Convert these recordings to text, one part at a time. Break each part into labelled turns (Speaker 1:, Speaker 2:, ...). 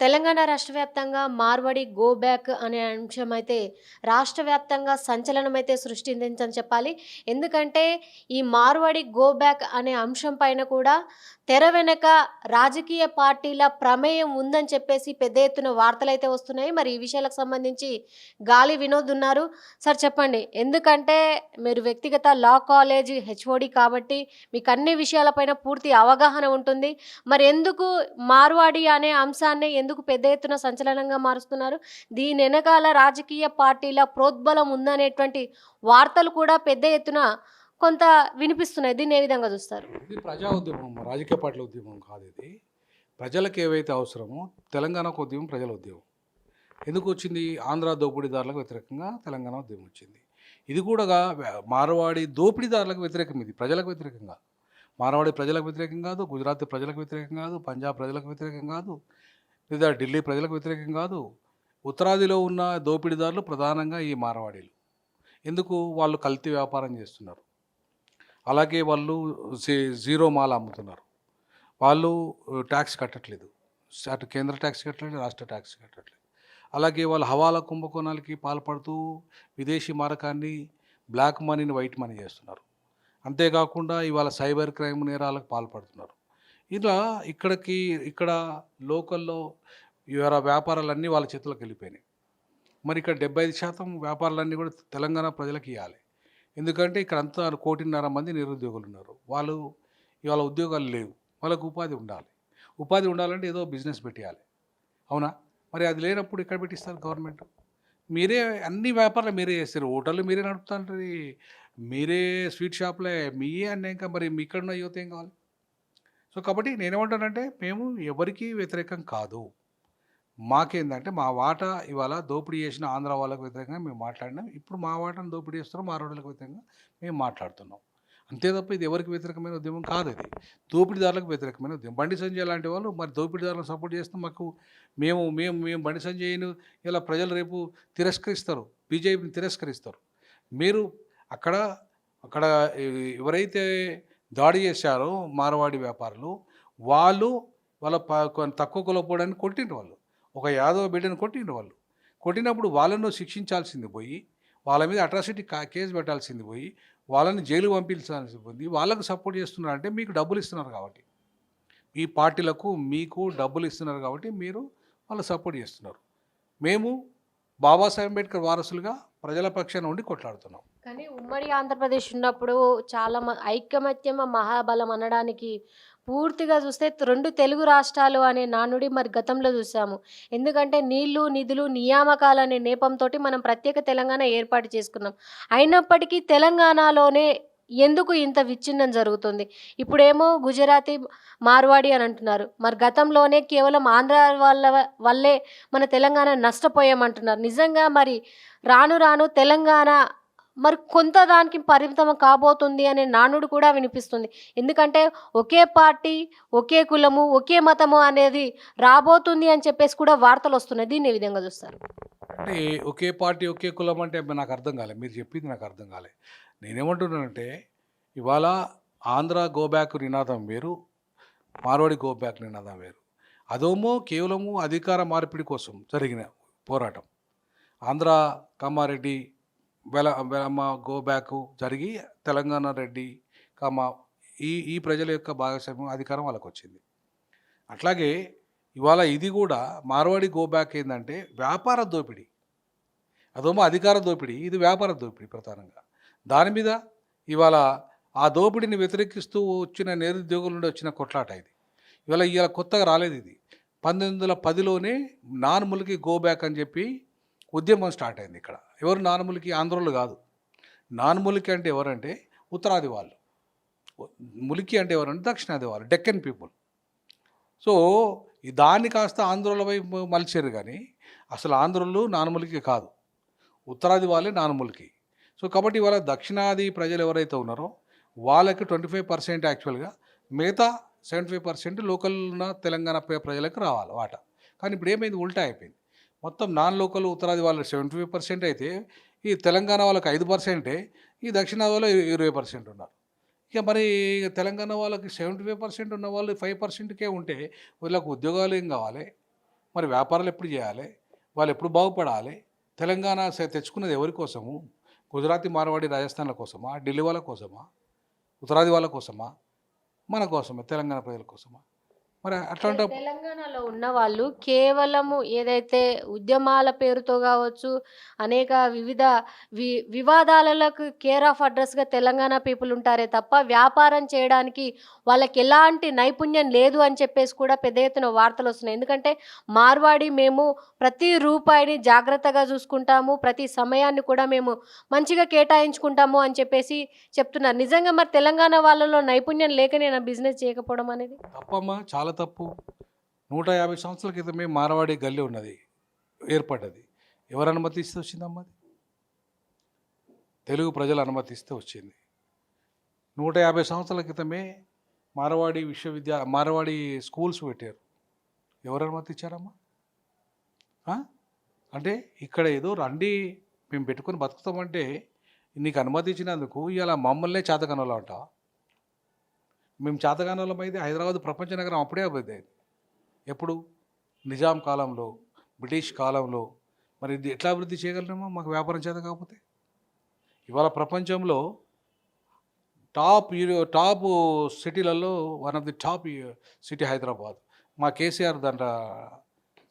Speaker 1: తెలంగాణ రాష్ట్ర వ్యాప్తంగా Marwadi go back అనే అంశం అయితే రాష్ట్ర వ్యాప్తంగా సంచలనం అయితే సృష్టించని చెప్పాలి. ఎందుకంటే ఈ మార్వడి గో బ్యాక్ అనే అంశం పైన కూడా తెర వెనక రాజకీయ పార్టీల ప్రమేయం ఉందని చెప్పేసి పెద్ద ఎత్తున వార్తలు అయితే వస్తున్నాయి. మరి ఈ విషయాలకు సంబంధించి గాలి వినోద్ ఉన్నారు. సార్ చెప్పండి ఎందుకంటే మీరు వ్యక్తిగత లా కాలేజ్ హెచ్ఓడి కాబట్టి మీకు అన్ని విషయాలపైన పూర్తి అవగాహన ఉంటుంది. మరి ఎందుకు మార్వాడి అనే అంశాన్ని ఎందుకు పెద్ద ఎత్తున సంచలనంగా మారుస్తున్నారు? దీని వెనకాల రాజకీయ పార్టీల ప్రోద్బలం ఉందనేటువంటి వార్తలు కూడా పెద్ద ఎత్తున కొంత వినిపిస్తున్నాయి. దీన్ని ఏ విధంగా చూస్తారు?
Speaker 2: ఇది ప్రజా ఉద్యమం రాజకీయ పార్టీల ఉద్యమం కాదు ఇది. ప్రజలకు ఏవైతే అవసరమో తెలంగాణకు ఉద్యమం ప్రజల ఉద్యమం. ఎందుకు వచ్చింది? ఆంధ్ర దోపిడీదారులకు వ్యతిరేకంగా తెలంగాణ ఉద్యమం వచ్చింది. ఇది కూడా మార్వాడి దోపిడీదారులకు వ్యతిరేకం ఇది ప్రజలకు వ్యతిరేకంగా మార్వాడి ప్రజలకు వ్యతిరేకం కాదు గుజరాత్ ప్రజలకు వ్యతిరేకం కాదు పంజాబ్ ప్రజలకు వ్యతిరేకం కాదు. లేదా ఢిల్లీ ప్రజలకు వ్యతిరేకం కాదు. ఉత్తరాదిలో ఉన్న దోపిడీదారులు ప్రధానంగా ఈ మారవాడీలు. ఎందుకు? వాళ్ళు కల్తీ వ్యాపారం చేస్తున్నారు. అలాగే వాళ్ళు జీరో మాల్ అమ్ముతున్నారు. వాళ్ళు ట్యాక్స్ కట్టట్లేదు. అటు కేంద్ర ట్యాక్స్ కట్టలేదు రాష్ట్ర ట్యాక్స్ కట్టట్లేదు. అలాగే వాళ్ళు హవాలా కుంభకోణాలకి పాల్పడుతూ విదేశీ మారకాన్ని బ్లాక్ మనీని వైట్ మనీ చేస్తున్నారు. అంతేకాకుండా ఇవాళ సైబర్ క్రైమ్ నేరాలకు పాల్పడుతున్నారు. ఇలా ఇక్కడికి ఇక్కడ లోకల్లో ఇవాళ వ్యాపారాలన్నీ వాళ్ళ చేతులకు వెళ్ళిపోయినాయి. మరి ఇక్కడ డెబ్బై ఐదు శాతం వ్యాపారాలన్నీ కూడా తెలంగాణ ప్రజలకు ఇవ్వాలి ఎందుకంటే ఇక్కడ అంతా కోటిన్నర మంది నిరుద్యోగులు ఉన్నారు వాళ్ళు ఇవాళ ఉద్యోగాలు లేవు. వాళ్ళకు ఉపాధి ఉండాలి. ఉపాధి ఉండాలంటే ఏదో బిజినెస్ పెట్టేయాలి అవునా? మరి అది లేనప్పుడు ఎక్కడ పెట్టిస్తారు గవర్నమెంట్? మీరే అన్ని వ్యాపారాలు మీరే చేస్తారు. హోటళ్ళు మీరే నడుపుతాంటారు మీరే స్వీట్ షాప్లే. మీయే అన్నాక మరి మీ ఇక్కడ ఉన్న యువత ఏం కావాలి? సో కాబట్టి నేనేమంటానంటే మేము ఎవరికీ వ్యతిరేకం కాదు. మాకేందంటే మా వాటా ఇవాళ దోపిడీ చేసిన ఆంధ్ర వాళ్ళకు వ్యతిరేకంగా మేము మాట్లాడినాం. ఇప్పుడు మా వాటాను దోపిడీ చేస్తున్నాం మా రోడ్లకు వ్యతిరేకంగా మేము మాట్లాడుతున్నాం. అంతే తప్ప ఇది ఎవరికి వ్యతిరేకమైన ఉద్యమం కాదు ఇది. దోపిడీదారులకు వ్యతిరేకమైన ఉద్యమం. బండి సంజయ్ లాంటి వాళ్ళు మరి దోపిడీదారులను సపోర్ట్ చేస్తే మాకు మేము మేము మేము బండి సంజయ్ను ఇలా ప్రజలు రేపు తిరస్కరిస్తారు. బీజేపీని తిరస్కరిస్తారు. మీరు అక్కడ అక్కడ ఎవరైతే దాడి చేశారు మార్వాడి వ్యాపారులు. వాళ్ళు వాళ్ళ తక్కువ కులపోవడానికి కొట్టిండ్రు వాళ్ళు. ఒక యాదవ బిడ్డను కొట్టిండ్రు వాళ్ళు. కొట్టినప్పుడు వాళ్ళను శిక్షించాల్సింది పోయి వాళ్ళ మీద అట్రాసిటీ కేసు పెట్టాల్సింది పోయి వాళ్ళని జైలు పంపించాల్సి పోయింది. వాళ్ళకు సపోర్ట్ చేస్తున్నారంటే మీకు డబ్బులు ఇస్తున్నారు కాబట్టి. మీ పార్టీలకు మీకు డబ్బులు ఇస్తున్నారు కాబట్టి మీరు వాళ్ళు సపోర్ట్ చేస్తున్నారు. మేము బాబాసాహెబ్ అంబేద్కర్ వారసులుగా ప్రజల పక్షాన ఉండి కొట్లాడుతున్నాం.
Speaker 1: కానీ ఉమ్మడి ఆంధ్రప్రదేశ్ ఉన్నప్పుడు చాలా మ- ఐకమత్యం మహాబలం అనడానికి పూర్తిగా చూస్తే రెండు తెలుగు రాష్ట్రాలు అనే నానుడి మరి గతంలో చూసాము. ఎందుకంటే నీళ్ళు నిధులు నియామకాలు అనే నేపంతో మనం ప్రత్యేక తెలంగాణ ఏర్పాటు చేసుకున్నాం. అయినప్పటికీ తెలంగాణలోనే ఎందుకు ఇంత విచ్ఛిన్నం జరుగుతుంది? ఇప్పుడేమో గుజరాతీ మార్వాడి అని అంటున్నారు. మరి గతంలోనే కేవలం ఆంధ్ర వాళ్ళ వల్లే మన తెలంగాణ నష్టపోయామంటున్నారు. నిజంగా మరి రాను రాను తెలంగాణ మరి కొంత దానికి పరిమితం కాబోతుంది అనే నానుడు కూడా వినిపిస్తుంది. ఎందుకంటే ఒకే పార్టీ ఒకే కులము ఒకే మతము అనేది రాబోతుంది అని చెప్పేసి కూడా వార్తలు వస్తున్నాయి. దీన్ని ఏ విధంగా చూస్తారు?
Speaker 2: అంటే ఒకే పార్టీ ఒకే కులం అంటే నాకు అర్థం కాలేదు మీరు చెప్పింది నాకు అర్థం కాలేదు నేనేమంటున్నానంటే ఇవాళ ఆంధ్ర గోబ్యాక్ నినాదం వేరు మార్వాడి గోబ్యాక్ నినాదం వేరు. అదేమో కేవలము అధికార మార్పిడి కోసం జరిగిన పోరాటం. ఆంధ్ర కామారెడ్డి వెల వెలమ్మ గోబ్యాక్ జరిగి తెలంగాణ రెడ్డి కమ ఈ ఈ ప్రజల యొక్క భాగస్వామ్యం అధికారం వాళ్ళకు వచ్చింది అట్లాగే ఇవాళ ఇది కూడా మార్వాడి గోబ్యాక్ ఏంటంటే వ్యాపార దోపిడీ. అదేమో అధికార దోపిడీ ఇది వ్యాపార దోపిడీ ప్రధానంగా. దాని మీద ఇవాళ ఆ దోపిడీని వ్యతిరేకిస్తూ వచ్చిన నిరుద్యోగుల నుండి వచ్చిన కొట్లాట ఇది. ఇవాళ ఇవాళ కొత్తగా రాలేదు ఇది. పంతొమ్మిది వందల పదిలోనే నార్మల్కి గో బ్యాక్ అని చెప్పి ఉద్యమం స్టార్ట్ అయింది ఇక్కడ. ఎవరు నార్మల్కి ఆంధ్రోళ్ళు కాదు. నార్మల్కి అంటే ఎవరంటే ఉత్తరాది వాళ్ళు. ములికి అంటే ఎవరంటే దక్షిణాది వాళ్ళు డెక్కన్ పీపుల్. సో ఈ దాన్ని కాస్త ఆంధ్రుల వైపు మలిచారు కానీ అసలు ఆంధ్రులు నానుములకి కాదు. ఉత్తరాది వాళ్ళే నానుములకి. సో కాబట్టి ఇవాళ దక్షిణాది ప్రజలు ఎవరైతే ఉన్నారో వాళ్ళకి ట్వంటీ ఫైవ్ పర్సెంట్ యాక్చువల్గా మిగతా సెవెంటీ ఫైవ్ పర్సెంట్ లోకల్ ఉన్న తెలంగాణ ప్రజలకు రావాలి వాట. కానీ ఇప్పుడు ఏమైంది? ఉల్టా అయిపోయింది. మొత్తం నాన్ లోకల్ ఉత్తరాది వాళ్ళు సెవెంటీ ఫైవ్ పర్సెంట్ అయితే ఈ తెలంగాణ వాళ్ళకి ఐదు పర్సెంటే ఈ దక్షిణాది వాళ్ళు ఇరవై పర్సెంట్ ఉన్నారు. ఇక మరి తెలంగాణ వాళ్ళకి సెవెంటీ ఫైవ్ పర్సెంట్ ఉన్న వాళ్ళు ఫైవ్ పర్సెంట్కే ఉంటే వీళ్ళకి ఉద్యోగాలు ఏం కావాలి? మరి వ్యాపారాలు ఎప్పుడు చేయాలి? వాళ్ళు ఎప్పుడు బాగుపడాలి? తెలంగాణ తెచ్చుకున్నది ఎవరి కోసము? గుజరాతీ మార్వాడి రాజస్థాన్ల కోసమా ఢిల్లీ వాళ్ళ కోసమా ఉత్తరాది వాళ్ళ కోసమా మన కోసమా తెలంగాణ ప్రజల కోసమా? మరి అట్లాంటి
Speaker 1: తెలంగాణలో ఉన్న వాళ్ళు కేవలము ఏదైతే ఉద్యమాల పేరుతో కావచ్చు అనేక వివిధ వి వివాదాలకు కేర్ ఆఫ్ అడ్రస్గా తెలంగాణ పీపుల్ ఉంటారే తప్ప వ్యాపారం చేయడానికి వాళ్ళకి ఎలాంటి నైపుణ్యం లేదు అని చెప్పేసి కూడా పెద్ద ఎత్తున వార్తలు వస్తున్నాయి. ఎందుకంటే మార్వాడి మేము ప్రతి రూపాయిని జాగ్రత్తగా చూసుకుంటాము ప్రతి సమయాన్ని కూడా మేము మంచిగా కేటాయించుకుంటాము అని చెప్పేసి చెప్తున్నారు. నిజంగా మరి తెలంగాణ వాళ్ళలో నైపుణ్యం లేకనే నా బిజినెస్ చేయకపోవడం అనేది?
Speaker 2: తప్పమ్మా చాలా తప్పు. నూట యాభై సంవత్సరాల క్రితమే మారవాడి గల్లీ ఉన్నది ఏర్పడ్డది. ఎవరు అనుమతిస్తే వచ్చిందమ్మా అది? తెలుగు ప్రజలు అనుమతిస్తే వచ్చింది. నూట యాభై సంవత్సరాల క్రితమే మారవాడి విశ్వవిద్యాల మారవాడి స్కూల్స్ పెట్టారు. ఎవరు అనుమతి ఇచ్చారమ్మా అంటే ఇక్కడ ఏదో రండి మేము పెట్టుకొని బతుకుతామంటే నీకు అనుమతి ఇచ్చినందుకు ఇలా మమ్మల్నే చేతకనలో అంటావా? మేము చేతగానంలో అయితే హైదరాబాద్ ప్రపంచ నగరం అప్పుడే అభివృద్ధి ఎప్పుడు? నిజాం కాలంలో బ్రిటిష్ కాలంలో. మరి ఇది ఎట్లా అభివృద్ధి చేయగలమో మాకు వ్యాపారం చేత కాకపోతే. ఇవాళ ప్రపంచంలో టాప్ టాప్ సిటీలలో one of the top city Hyderabad. మా కేసీఆర్ దాంట్లో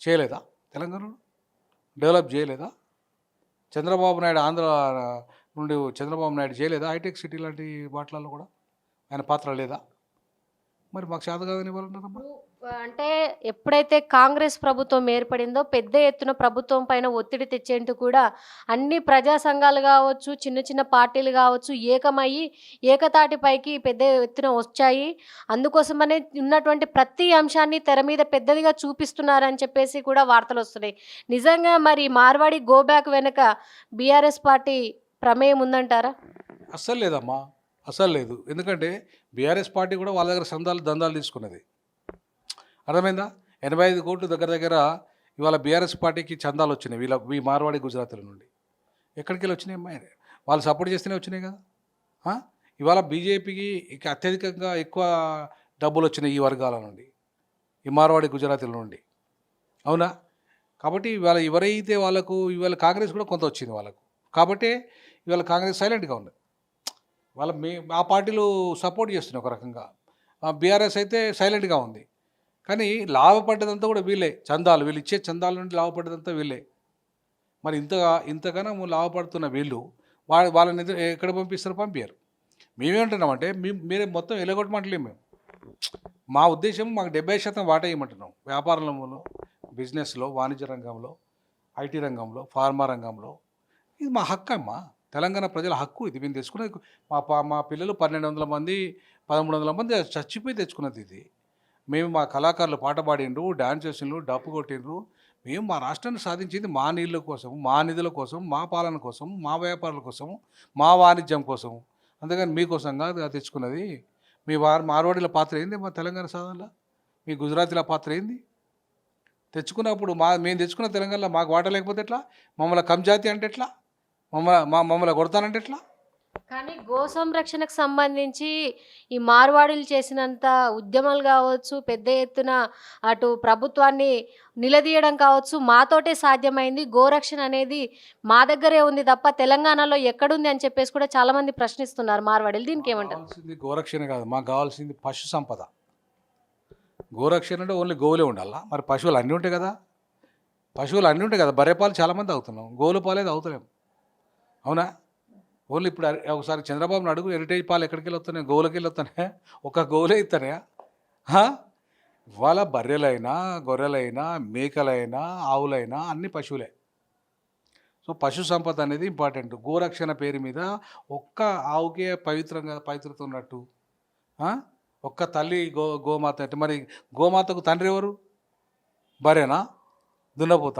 Speaker 2: చేయలేదా తెలంగాణలో? డెవలప్ చేయలేదా? చంద్రబాబు నాయుడు ఆంధ్ర నుండి చంద్రబాబు నాయుడు చేయలేదా హైటెక్ సిటీ లాంటి వాటిలలో కూడా? ఆయన పాత్ర లేదా? మరి మాకు చేత కాదని
Speaker 1: అంటే ఎప్పుడైతే కాంగ్రెస్ ప్రభుత్వం ఏర్పడిందో పెద్ద ఎత్తున ప్రభుత్వం పైన ఒత్తిడి తెచ్చేందుకు కూడా అన్ని ప్రజా సంఘాలు కావచ్చు చిన్న చిన్న పార్టీలు కావచ్చు ఏకమయ్యి ఏకతాటిపైకి పెద్ద ఎత్తున వచ్చాయి. అందుకోసమనే ఉన్నటువంటి ప్రతి అంశాన్ని తెర మీద పెద్దదిగా చూపిస్తున్నారని చెప్పేసి కూడా వార్తలు వస్తున్నాయి. నిజంగా మరి మార్వాడి గో బ్యాక్ వెనుక బీఆర్ఎస్ పార్టీ ప్రమేయం ఉందంటారా?
Speaker 2: అస్సలు లేదమ్మా. అస్సలు లేదు. ఎందుకంటే బీఆర్ఎస్ పార్టీ కూడా వాళ్ళ దగ్గర సందాలు దందాలు తీసుకున్నది. అర్థమైందా? ఎనభై ఐదు కోట్లు దగ్గర దగ్గర ఇవాళ బీఆర్ఎస్ పార్టీకి చందాలు వచ్చినాయి. వీళ్ళ ఈ మార్వాడి గుజరాతీల నుండి. ఎక్కడికి వెళ్ళి వచ్చినాయి? అమ్మాయి వాళ్ళు సపోర్ట్ చేస్తేనే వచ్చినాయి కదా. ఇవాళ బీజేపీకి ఇక అత్యధికంగా ఎక్కువ డబ్బులు వచ్చినాయి ఈ వర్గాల నుండి. ఈ మార్వాడి గుజరాతీల నుండి. అవునా? కాబట్టి ఇవాళ ఎవరైతే వాళ్ళకు ఇవాళ కాంగ్రెస్ కూడా కొంత వచ్చింది వాళ్ళకు. కాబట్టి ఇవాళ కాంగ్రెస్ సైలెంట్గా ఉన్నది. వాళ్ళ మీ ఆ పార్టీలు సపోర్ట్ చేస్తున్నాయి ఒక రకంగా. బీఆర్ఎస్ అయితే సైలెంట్గా ఉంది. కానీ లాభపడ్డదంతా కూడా వీళ్ళే. చందాలు వీళ్ళు ఇచ్చే చందాల నుండి లాభపడ్డదంతా వీళ్ళే. మరి ఇంతగా ఇంతగానో లాభపడుతున్న వీళ్ళు వాళ్ళ వాళ్ళని ఎక్కడ పంపిస్తారు పంపించారు మేమేమంటున్నామంటే మీ మీరే మొత్తం ఎలగొట్టమంటలేము మేము. మా ఉద్దేశం మాకు డెబ్బై శాతం వాటా ఇవ్వమంటున్నాం. వ్యాపారంలో బిజినెస్లో వాణిజ్య రంగంలో ఐటీ రంగంలో ఫార్మా రంగంలో. ఇది మా హక్కు అమ్మా. తెలంగాణ ప్రజల హక్కు ఇది. మేము తెచ్చుకునే మా మా పిల్లలు పన్నెండు వందల మంది పదమూడు వందల మంది చచ్చిపోయి తెచ్చుకున్నది ఇది. మేము మా కళాకారులు పాట పాడిండ్రు డ్యాన్స్ చేసిండ్రు డప్పు కొట్టిండ్రు. మేము మా రాష్ట్రాన్ని సాధించింది మా నీళ్ళ కోసం మా నిధుల కోసం మా పాలన కోసం మా వ్యాపారాల కోసం మా వాణిజ్యం కోసం. అందుకని మీకోసం కాదు అది తెచ్చుకున్నది. మీ వారి మార్వాడీల పాత్ర ఏంది మా తెలంగాణ సాధనలో? మీ గుజరాతీల పాత్ర ఏంది? తెచ్చుకున్నప్పుడు మా మేము తెచ్చుకున్న తెలంగాణలో మాకు వాట లేకపోతే ఎట్లా? మమ్మల్ని కంజాతి అంటే ఎట్లా? మమ్మల్ని మా మమ్మల్ని కొడతానంటే ఎట్లా?
Speaker 1: కానీ గో సంరక్షణకు సంబంధించి ఈ మార్వాడీలు చేసినంత ఉద్యమాలు కావచ్చు పెద్ద ఎత్తున అటు ప్రభుత్వాన్ని నిలదీయడం కావచ్చు మాతోటే సాధ్యమైంది. గోరక్షణ అనేది మా దగ్గరే ఉంది తప్ప తెలంగాణలో ఎక్కడుంది అని చెప్పేసి కూడా చాలా మంది ప్రశ్నిస్తున్నారు మార్వాడీలు. దీనికి ఏమంటారు?
Speaker 2: గోరక్షణ కాదు మాకు కావాల్సింది పశు సంపద. గోరక్షణ అంటే ఓన్లీ గోవులే ఉండాలా? మరి పశువులు అన్నీ ఉంటాయి కదా? పశువులు అన్నీ ఉంటాయి కదా? బర్రె పాలు చాలామంది తాగుతున్నాం. గోవుల పాలే తాగుతలేం. అవునా? ఓన్లీ ఇప్పుడు ఒకసారి చంద్రబాబుని అడుగు హెరిటేజ్ పాలు ఎక్కడికి వెళ్ళొస్తున్నాయి? గోవులకి వెళ్ళొస్తున్నాయా? ఒక గోవులే ఇస్తారా ఇవాళ బర్రెలైనా గొర్రెలైనా మేకలైనా ఆవులైనా అన్ని పశువులే. సో పశు సంపద అనేది ఇంపార్టెంట్. గోరక్షణ పేరు మీద ఒక్క ఆవుకే పవిత్రంగా పవిత్రత ఉన్నట్టు. ఒక్క తల్లి గో గోమాత అంటే మరి గోమాతకు తండ్రి ఎవరు? బరేనా దున్నపోత.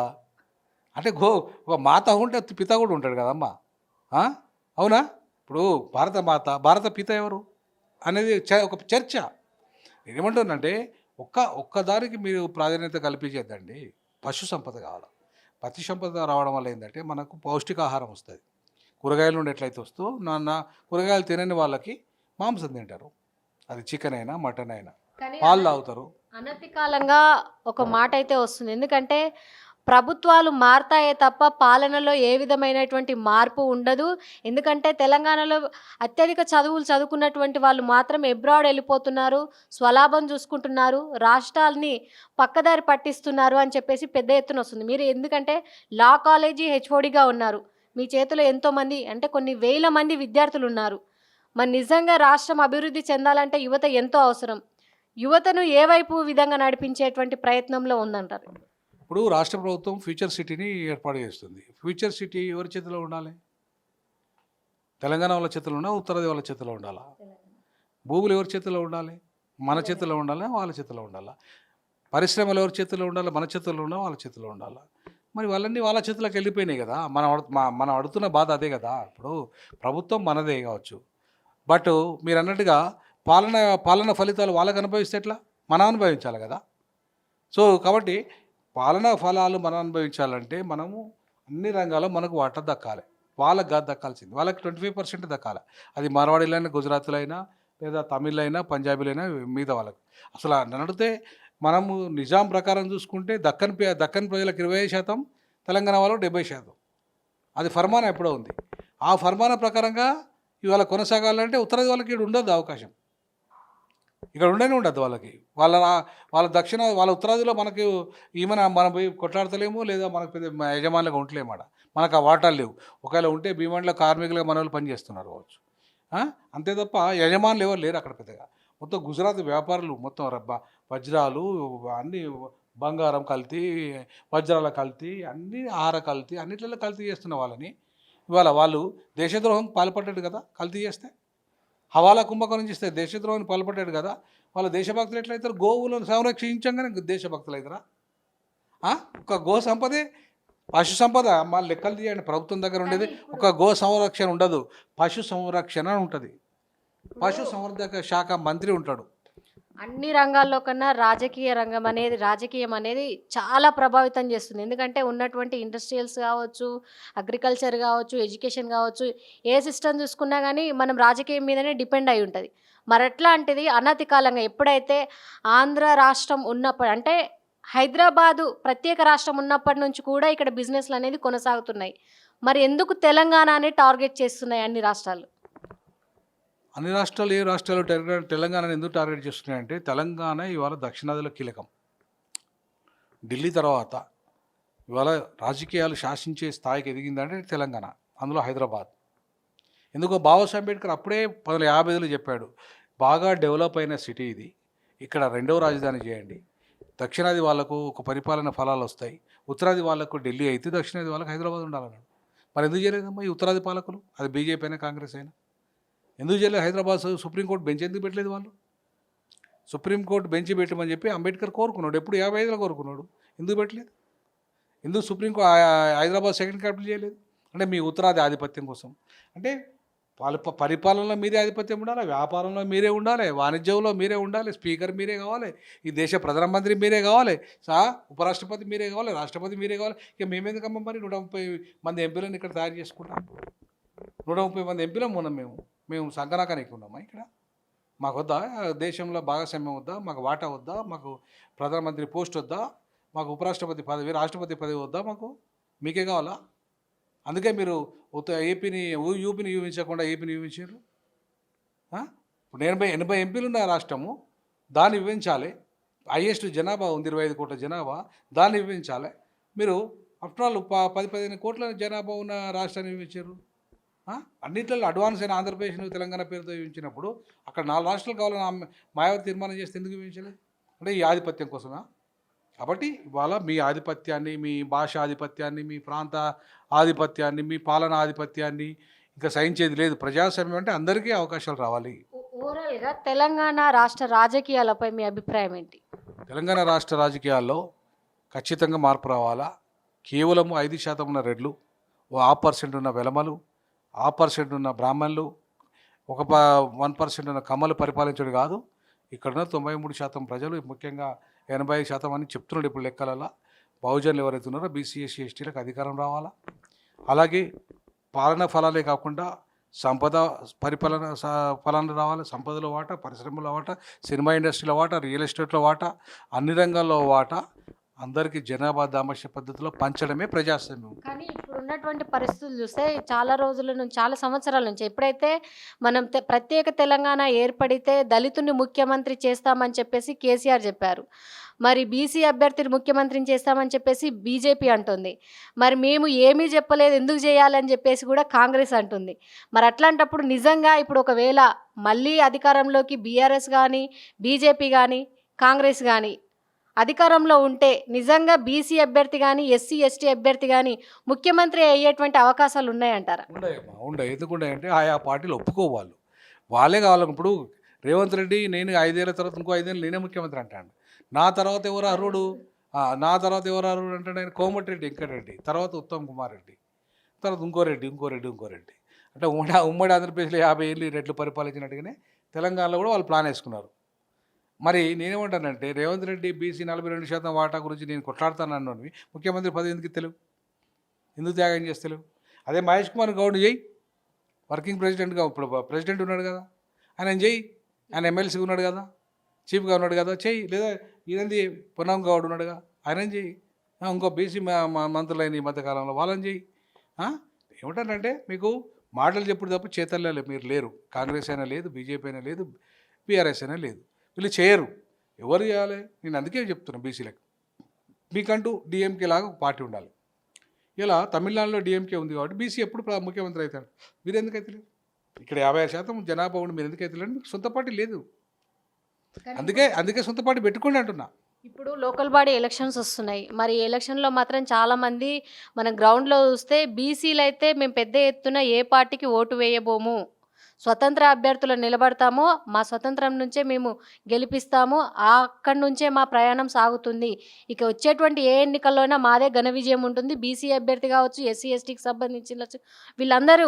Speaker 2: అంటే గో ఒక మాత ఉంటే పిత కూడా ఉంటాడు కదమ్మా. అవునా? ఇప్పుడు భారత మాత భారత పిత ఎవరు? అనేది చ- ఒక చర్చ. నేనేమంటున్నానంటే ఒక్క ఒక్కదానికి మీరు ప్రాధాన్యత కల్పించేద్దండి. పశు సంపద కావాలి. పశు సంపద రావడం వల్ల ఏంటంటే మనకు పౌష్టికాహారం వస్తుంది. కూరగాయల నుండి ఎట్లయితే వస్తూ నా నా కూరగాయలు తినని వాళ్ళకి మాంసం తింటారు. అది చికెన్ అయినా మటన్ అయినా. పాలు తాగుతారు.
Speaker 1: అనతి కాలంగా ఒక మాట అయితే వస్తుంది. ఎందుకంటే ప్రభుత్వాలు మారతాయే తప్ప పాలనలో ఏ విధమైనటువంటి మార్పు ఉండదు. ఎందుకంటే తెలంగాణలో అత్యధిక చదువులు చదువుకున్నటువంటి వాళ్ళు మాత్రం ఎబ్రాడ్ వెళ్ళిపోతున్నారు. స్వలాభం చూసుకుంటున్నారు. రాష్ట్రాల్ని పక్కదారి పట్టిస్తున్నారు అని చెప్పేసి పెద్ద ఎత్తున వస్తుంది. మీరు ఎందుకంటే లా కాలేజీ హెచ్ఓడిగా ఉన్నారు. మీ చేతిలో ఎంతోమంది అంటే కొన్ని వేల మంది విద్యార్థులు ఉన్నారు. మరి నిజంగా రాష్ట్రం అభివృద్ధి చెందాలంటే యువత ఎంతో అవసరం. యువతను ఏ వైపు విధంగా నడిపించేటువంటి ప్రయత్నంలో ఉందంటారు?
Speaker 2: ఇప్పుడు రాష్ట్ర ప్రభుత్వం ఫ్యూచర్ సిటీని ఏర్పాటు చేస్తుంది. ఫ్యూచర్ సిటీ ఎవరి చేతిలో ఉండాలి? తెలంగాణ వాళ్ళ చేతిలో ఉండాలి? ఉత్తరాది వాళ్ళ చేతిలో ఉండాలా? భూములు ఎవరి చేతిలో ఉండాలి? మన చేతిలో ఉండాలా? వాళ్ళ చేతిలో ఉండాలా? పరిశ్రమలు ఎవరి చేతిలో ఉండాలి? మన చేతిలో ఉండాలి వాళ్ళ చేతిలో ఉండాలా? మరి వాళ్ళన్నీ వాళ్ళ చేతిలోకి వెళ్ళిపోయినాయి కదా? మనం మనం అడుగుతున్న బాధ అదే కదా? ఇప్పుడు ప్రభుత్వం మనదే కావచ్చు. బట్ మీరు అన్నట్టుగా పాలన పాలన ఫలితాలు వాళ్ళకి అనుభవిస్తే ఎట్లా? మనం అనుభవించాలి కదా? సో కాబట్టి పాలనా ఫలాలు మనం అనుభవించాలంటే మనము అన్ని రంగాల్లో మనకు వాటా దక్కాలి. వాళ్ళకి కాదు దక్కాల్సింది. వాళ్ళకి ట్వంటీ ఫైవ్ పర్సెంట్ దక్కాలి. అది మార్వాడీలైనా గుజరాత్లైనా అయినా లేదా తమిళైనా పంజాబీలైనా మీద వాళ్ళకి. అసలు నడితే మనము నిజాం ప్రకారం చూసుకుంటే దక్కన్ దక్కన్ ప్రజలకు ఇరవై శాతం తెలంగాణ వాళ్ళు డెబ్బై శాతం. అది ఫర్మానా ఎప్పుడో ఉంది. ఆ ఫర్మానా ప్రకారంగా ఇవాళ కొనసాగాలంటే ఉత్తరాది వాళ్ళకి ఇక్కడ ఉండదు అవకాశం. ఇక్కడ ఉండనే ఉండదు వాళ్ళకి. వాళ్ళ వాళ్ళ దక్షిణ వాళ్ళ ఉత్తరాదిలో మనకి ఈమెన మనం పోయి కొట్లాడతలేము లేదా మనకు పెద్ద యజమానులుగా ఉండలేము ఆడ. మనకు ఆ వాటాలు లేవు. ఒకవేళ ఉంటే భీమండ్లో కార్మికులుగా మన వాళ్ళు పనిచేస్తున్నారు కావచ్చు. అంతే తప్ప యజమానులు ఎవరు లేరు అక్కడ పెద్దగా. మొత్తం గుజరాత్ వ్యాపారులు మొత్తం రబ్బ. వజ్రాలు అన్నీ బంగారం కల్తీ వజ్రాల కల్తీ అన్ని ఆహార కల్తీ అన్నిట్లలో కల్తీ చేస్తున్న వాళ్ళని. ఇవాళ వాళ్ళు దేశద్రోహం పాల్పడ్డాడు కదా కల్తీ చేస్తే? హవాలా కుంభకోణం చేస్తే దేశద్రోహాన్ని పాల్పడ్డాడు కదా వాళ్ళ దేశభక్తులు ఎట్లయితారు? గోవులను సంరక్షించంగానే దేశభక్తులు అవుతారా? ఒక గో సంపదే పశు సంపద మా లెక్కలు తీయండి ప్రభుత్వం దగ్గర ఉండేది ఒక గో సంరక్షణ ఉండదు పశు సంరక్షణ ఉంటుంది. పశు సంవర్ధక శాఖ మంత్రి ఉంటాడు.
Speaker 1: అన్ని రంగాల్లో కన్నా రాజకీయ రంగం అనేది రాజకీయం అనేది చాలా ప్రభావితం చేస్తుంది. ఎందుకంటే ఉన్నటువంటి ఇండస్ట్రియల్స్ కావచ్చు అగ్రికల్చర్ కావచ్చు ఎడ్యుకేషన్ కావచ్చు ఏ సిస్టమ్ చూసుకున్నా కానీ మనం రాజకీయం మీదనే డిపెండ్ అయి ఉంటుంది. మరి అట్లాంటిది అనతి కాలంగా ఎప్పుడైతే ఆంధ్ర రాష్ట్రం ఉన్నప్పుడు అంటే హైదరాబాదు ప్రత్యేక రాష్ట్రం ఉన్నప్పటి నుంచి కూడా ఇక్కడ బిజినెస్లు అనేది కొనసాగుతున్నాయి. మరి ఎందుకు తెలంగాణని టార్గెట్ చేస్తున్నాయి అన్ని రాష్ట్రాలు?
Speaker 2: అన్ని రాష్ట్రాలు ఏ రాష్ట్రాలు తెలంగాణ తెలంగాణను ఎందుకు టార్గెట్ చేస్తున్నాయంటే తెలంగాణ ఇవాళ దక్షిణాదిలో కీలకం. ఢిల్లీ తర్వాత ఇవాళ రాజకీయాలు శాసించే స్థాయికి ఎదిగిందంటే తెలంగాణ అందులో హైదరాబాద్. ఎందుకో బాబాసాహెబ్ అంబేద్కర్ అప్పుడే పదిహేను యాభై ఐదులో చెప్పాడు బాగా డెవలప్ అయిన సిటీ ఇది ఇక్కడ రెండవ రాజధాని చేయండి. దక్షిణాది వాళ్ళకు ఒక పరిపాలన ఫలాలు వస్తాయి. ఉత్తరాది వాళ్ళకు ఢిల్లీ అయితే దక్షిణాది వాళ్ళకు హైదరాబాద్ ఉండాలన్నాడు. మరి ఎందుకు చేయలేదమ్మా ఈ ఉత్తరాది పాలకులు? అది బీజేపీ అయినా కాంగ్రెస్ అయినా. ఎందుకు చేయలేదు? హైదరాబాద్ సుప్రీంకోర్టు బెంచ్ ఎందుకు పెట్టలేదు వాళ్ళు? సుప్రీంకోర్టు బెంచ్ పెట్టమని చెప్పి అంబేద్కర్ కోరుకున్నాడు. ఎప్పుడు యాభై ఐదులో కోరుకున్నాడు. ఎందుకు పెట్టలేదు? ఎందుకు సుప్రీంకోర్టు హైదరాబాద్ సెకండ్ క్యాపిటల్ చేయలేదు? అంటే మీ ఉత్తరాది ఆధిపత్యం కోసం. అంటే వాళ్ళ పరిపాలనలో మీరే ఆధిపత్యం ఉండాలి వ్యాపారంలో మీరే ఉండాలి వాణిజ్యంలో మీరే ఉండాలి స్పీకర్ మీరే కావాలి ఈ దేశ ప్రధానమంత్రి మీరే కావాలి సా ఉపరాష్ట్రపతి మీరే కావాలి రాష్ట్రపతి మీరే కావాలి. ఇక మేమేందుకమ్మ మరి నూట ముప్పై మంది ఎంపీలను ఇక్కడ తయారు చేసుకుంటాం? నూట ముప్పై మంది ఎంపీలం ఉన్నాం మేము. మేము సంకనాకానికి ఉన్నామా ఇక్కడ? మాకు వద్దా? దేశంలో భాగస్వామ్యం వద్దా? మాకు వాటా వద్దా? మాకు ప్రధానమంత్రి పోస్ట్ వద్దా? మాకు ఉపరాష్ట్రపతి పదవి రాష్ట్రపతి పదవి వద్దా మాకు? మీకే కావాలా? అందుకే మీరు ఏపీని ఊ- యూపీని యూపించకుండా ఏపీని యూపించారు ఇప్పుడు ఎనభై ఎనభై ఎంపీలు ఉన్న రాష్ట్రము దాన్ని వివరించాలి హైయెస్ట్ జనాభా ఉంది ఇరవై ఐదు కోట్ల జనాభా దాన్ని వివరించాలి మీరు ఆఫ్టర్ ఆల్ పది పదిహేను కోట్ల జనాభా ఉన్న రాష్ట్రాన్ని వివరించారు ఆ? అన్నిట్లలో అడ్వాన్స్ అయిన ఆంధ్రప్రదేశ్ తెలంగాణ పేరుతో వివరించినప్పుడు అక్కడ నాలుగు రాష్ట్రాలు కావాలని ఆమె మాయావతి తీర్మానం చేస్తే ఎందుకు వివరించలేదు అంటే ఈ ఆధిపత్యం కోసమా? కాబట్టి ఇవాళ మీ ఆధిపత్యాన్ని మీ భాష ఆధిపత్యాన్ని మీ ప్రాంత ఆధిపత్యాన్ని మీ పాలన ఆధిపత్యాన్ని ఇంకా సహించేది లేదు. ప్రజాస్వామ్యం అంటే అందరికీ అవకాశాలు రావాలి.
Speaker 1: ఓవరాల్గా తెలంగాణ రాష్ట్ర రాజకీయాలపై మీ అభిప్రాయం ఏంటి?
Speaker 2: తెలంగాణ రాష్ట్ర రాజకీయాల్లో ఖచ్చితంగా మార్పు రావాలా? కేవలం ఐదు శాతం ఉన్న రెడ్లు ఓ ఆ పర్సెంట్ ఉన్న వెలమలు ఆ పర్సెంట్ ఉన్న బ్రాహ్మణులు ఒక ప వన్ పర్సెంట్ ఉన్న కమ్మలు పరిపాలించడం కాదు. ఇక్కడున్న తొంభై మూడు శాతం ప్రజలు ముఖ్యంగా ఎనభై ఐదు శాతం అని చెప్తున్నాడు ఇప్పుడు లెక్కలలో బహుజనులు ఎవరైతే ఉన్నారో బీసీ ఎస్సీ ఎస్టీలకు అధికారం రావాలా? అలాగే పాలన ఫలాలే కాకుండా సంపద పరిపాలన స- ఫలాలు రావాలి. సంపదలో వాటా పరిశ్రమలో వాటా సినిమా ఇండస్ట్రీలో వాటా రియల్ ఎస్టేట్లో వాటా అన్ని రంగాల్లో వాటా అందరికీ జనాభా దామర్శ పద్ధతిలో పంచడమే ప్రజాస్వామ్యం.
Speaker 1: కానీ ఇప్పుడు ఉన్నటువంటి పరిస్థితులు చూస్తే చాలా రోజుల నుంచి చాలా సంవత్సరాల నుంచి ఎప్పుడైతే మనం ప్రత్యేక తెలంగాణ ఏర్పడితే దళితుని ముఖ్యమంత్రి చేస్తామని చెప్పేసి కేసీఆర్ చెప్పారు. మరి బీసీ అభ్యర్థిని ముఖ్యమంత్రిని చేస్తామని చెప్పేసి బీజేపీ అంటుంది. మరి మేము ఏమీ చెప్పలేదు ఎందుకు చేయాలని చెప్పేసి కూడా కాంగ్రెస్ అంటుంది. మరి అట్లాంటప్పుడు నిజంగా ఇప్పుడు ఒకవేళ మళ్ళీ అధికారంలోకి బీఆర్ఎస్ కానీ బీజేపీ కానీ కాంగ్రెస్ కానీ అధికారంలో ఉంటే నిజంగా బీసీ అభ్యర్థి కానీ ఎస్సీ ఎస్టీ అభ్యర్థి కానీ ముఖ్యమంత్రి అయ్యేటువంటి అవకాశాలు ఉన్నాయంటారా?
Speaker 2: ఉండయమ్మా ఉండే ఎందుకుండే అంటే ఆయా పార్టీలు ఒప్పుకోవాలి వాళ్ళే కావాలి ఇప్పుడు రేవంత్ రెడ్డి నేను ఐదేళ్ళ తర్వాత ఇంకో ఐదేళ్ళు నేనే ముఖ్యమంత్రి అంటాడు. నా తర్వాత ఎవరు అర్హుడు నా తర్వాత ఎవరు అర్హుడు అంటాడు ఆయన కోమటిరెడ్డి వెంకటరెడ్డి తర్వాత ఉత్తమ్ కుమార్ రెడ్డి తర్వాత ఇంకో రెడ్డి ఇంకో రెడ్డి ఇంకో రెడ్డి. అంటే ఉమ్మడి ఉమ్మడి ఆంధ్రప్రదేశ్లో యాభై ఏళ్ళు రెట్లు రెడ్లు పరిపాలించినట్టుగానే తెలంగాణలో కూడా వాళ్ళు ప్లాన్ వేసుకున్నారు. మరి నేనేమంటానంటే రేవంత్ రెడ్డి బీసీ నలభై రెండు శాతం వాటా గురించి నేను కొట్లాడుతానని ముఖ్యమంత్రి పదవి ఎందుకు తెలుగు ఎందుకు త్యాగం చేస్తలేవు? అదే మహేష్ కుమార్ గౌడ్ చేయి వర్కింగ్ ప్రెసిడెంట్గా ఇప్పుడు ప్రెసిడెంట్ ఉన్నాడు కదా. ఆయన చేయి ఆయన ఎమ్మెల్సీ ఉన్నాడు కదా. చీఫ్గా ఉన్నాడు కదా. చెయ్యి. లేదా ఈయనది పొన్నం గౌడ్ ఉన్నాడుగా. ఆయన చెయ్యి. ఇంకో బీసీ మంత్రులైన ఈ మధ్యకాలంలో వాళ్ళని చెయ్యి. ఏమిటంటే మీకు మాటలు చెప్పుడు తప్ప చేతల్లో మీరు లేరు. కాంగ్రెస్ అయినా లేదు బీజేపీ అయినా లేదు బీఆర్ఎస్ అయినా లేదు. వీళ్ళు చేయరు. ఎవరు చేయాలి? నేను అందుకే చెప్తున్నా బీసీలకు. మీకంటూ డిఎంకే లాగా ఒక పార్టీ ఉండాలి. ఇలా తమిళనాడులో డిఎంకే ఉంది కాబట్టి బీసీ ఎప్పుడు ముఖ్యమంత్రి అవుతాడు మీరు ఎందుకు అవుతలేరు? ఇక్కడ యాభై ఆరు శాతం జనాభా ఉండి మీరు ఎందుకు అవుతలేరు? మీకు సొంత పార్టీ లేదు. అందుకే అందుకే సొంత పార్టీ పెట్టుకోండి అంటున్నా.
Speaker 1: ఇప్పుడు లోకల్ బాడీ ఎలక్షన్స్ వస్తున్నాయి. మరి ఎలక్షన్లో మాత్రం చాలామంది మన గ్రౌండ్లో చూస్తే బీసీలు అయితే మేము పెద్ద ఎత్తున ఏ పార్టీకి ఓటు వేయబోము? స్వతంత్ర అభ్యర్థులు నిలబడతాము మా స్వతంత్రం నుంచే మేము గెలిపిస్తాము అక్కడి నుంచే మా ప్రయాణం సాగుతుంది. ఇక వచ్చేటువంటి ఏ ఎన్నికల్లోనైనా మాదే ఘన విజయం ఉంటుంది. బీసీ అభ్యర్థి కావచ్చు ఎస్సీ ఎస్టీకి సంబంధించిన వీళ్ళందరూ